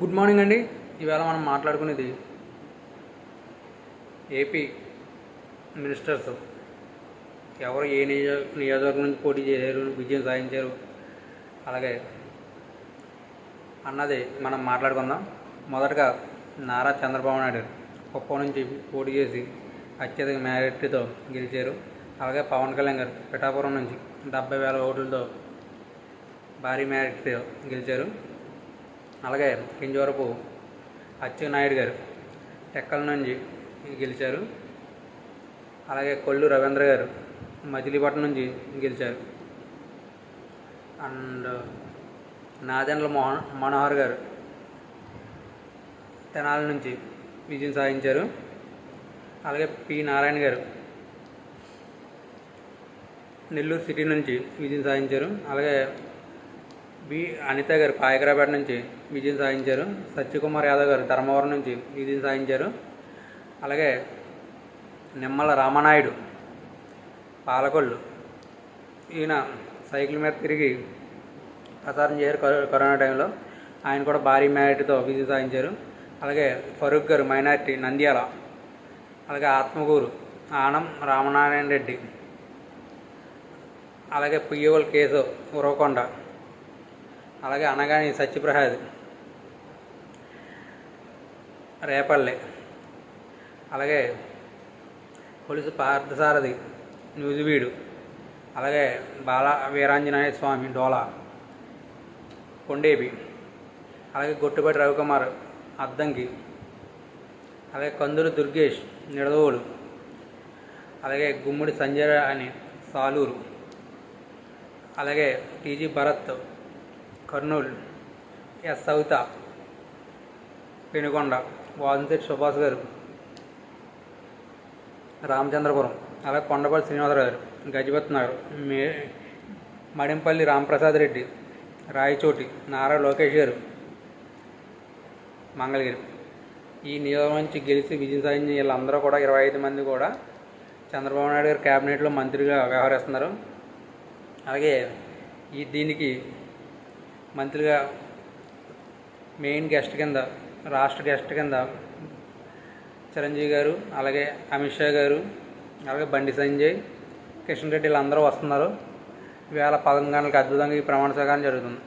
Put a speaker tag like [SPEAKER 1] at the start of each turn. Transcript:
[SPEAKER 1] Good morning అండి. ఈవేళ మనం మాట్లాడుకునేది ఏపీ మినిస్టర్స్. ఎవరు ఏ నియోజ నియోజకవర్గం నుంచి పోటీ చేశారు విజయం సాధించారు. అలాగే అన్నది మనం మాట్లాడుకుందాం. మొదటగా నారా చంద్రబాబు నాయుడు కుప్పం నుంచి పోటీ చేసి అత్యధిక మెజారిటీతో గెలిచారు. అలాగే పవన్ కళ్యాణ్ గారు పిఠాపురం నుంచి డెబ్బై వేల ఓట్లతో భారీ మెజారిటీతో గెలిచారు. అలాగే కింజవరపు అచ్చెన్నాయుడు గారు టెక్కల నుంచి గెలిచారు. అలాగే కొల్లు రవీంద్ర గారు మచిలీపట్నం నుంచి గెలిచారు. అండ్ నాదెండ్ల మోహన్ మనోహర్ గారు తెనాల నుంచి విజయం సాధించారు. అలాగే పి నారాయణ గారు నెల్లూరు సిటీ నుంచి విజయం సాధించారు. అలాగే బి అనిత గారు పాయకరాపేట నుంచి విజయం సాధించారు. సత్యకుమార్ యాదవ్ గారు ధర్మవరం నుంచి విజయం సాధించారు. అలాగే నిమ్మల రామనాయుడు పాలకొల్లు ఈయన సైకిల్ మీద తిరిగి ప్రచారం చేశారు కరో- కరోనా టైంలో. ఆయన కూడా భారీ మ్యారిటీతో విజయం సాధించారు. అలాగే ఫరూక్ గారు మైనార్టీ నంద్యాల. అలాగే ఆత్మగూరు ఆనం రామనారాయణ రెడ్డి. అలాగే పుయ్యవల్ కేశవ్ ఉరవకొండ. అలాగే అనగాని సత్యప్రసాద్ రేపల్లె. అలాగే పోలీసు పార్థసారథి నూజివీడు. అలాగే బాల వీరాంజనేయ స్వామి డోలా. కొండేపి అలాగే గొట్టుపేట రవికుమార్ అద్దంకి. అలాగే కందులు దుర్గేష్ నిడదోడు అలాగే గుమ్మడి సంజయ్ అని సాలూరు. అలాగే టీజీ భరత్. కర్నూలు ఎస్ సవిత పెనుకొండ వాసంశెట్టి సుభాష్ గారు రామచంద్రపురం అలాగే కొండపల్లి శ్రీనివాసరావు గారు గజపతి నగర్ మే మడింపల్లి రామప్రసాద్ రెడ్డి రాయచోటి నారా లోకేష్ గారు మంగళగిరి. ఈ నియోజకవర్గం నుంచి గెలిచి విజయం సాధించిన వీళ్ళందరూ కూడా ఇరవై ఐదు మంది కూడా చంద్రబాబు నాయుడు గారు క్యాబినెట్లో మంత్రిగా వ్యవహరిస్తున్నారు. అలాగే ఈ దీనికి మంత్రిగా మెయిన్ గెస్ట్ కింద రాష్ట్ర గెస్ట్ కింద చిరంజీవి గారు అలాగే అమిత్ షా గారు అలాగే బండి సంజయ్ కిషన్ రెడ్డి వీళ్ళందరూ వస్తున్నారు. వేళ పదకొండు గంటలకు అద్భుతంగా ఈ ప్రమాణ స్వీకారం జరుగుతుంది.